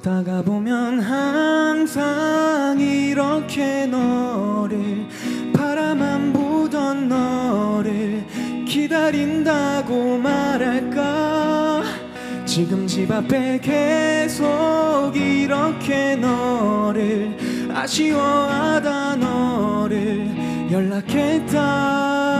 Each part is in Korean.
걷다가 보면 항상 이렇게 너를 바라만 보던 너를 기다린다고 말할까? 지금 집 앞에 계속 이렇게 너를 아쉬워하다 너를 연락했다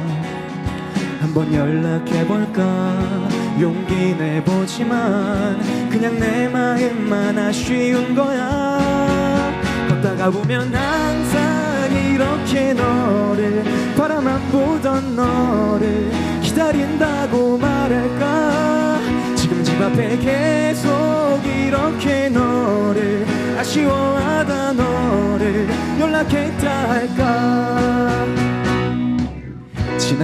한번 연락해볼까? 용기 내보지만 그냥 내 마음만 아쉬운 거야. 걷다가 보면 항상 이렇게 너를 바라만 보던 너를 기다린다고 말할까? 지금 집 앞에 계속 이렇게 너를 아쉬워하다 너를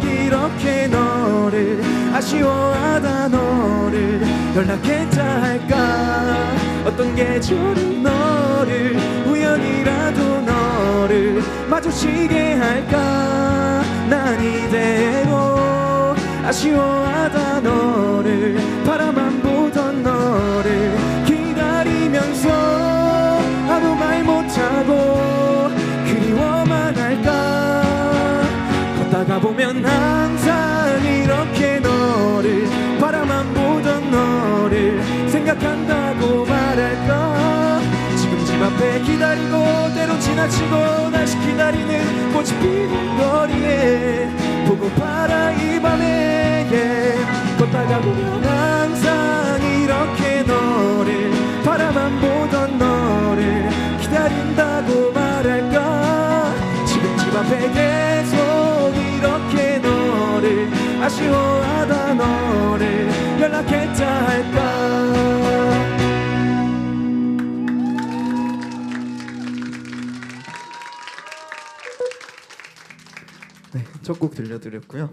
이렇게 너를 아쉬워하다 너를 연락했다 할까? 어떤 계절은 너를 우연이라도 너를 마주치게 할까? 난 이대로 아쉬워하다 너 걷다가 보면 항상 이렇게 너를 바라만 보던 너를 생각한다고 말할까 지금 집 앞에 기다리고 때로 지나치고 다시 기다리는 꽃이 피는 거리에 보고파라 이 밤에 yeah. 걷다가 보면 항상 이렇게 너를 바라만 보던 너를 기다린다고 말할까 지금 집 앞에 계속 아쉬워하다 너를 연락했다 할까 네, 첫 곡 들려드렸고요.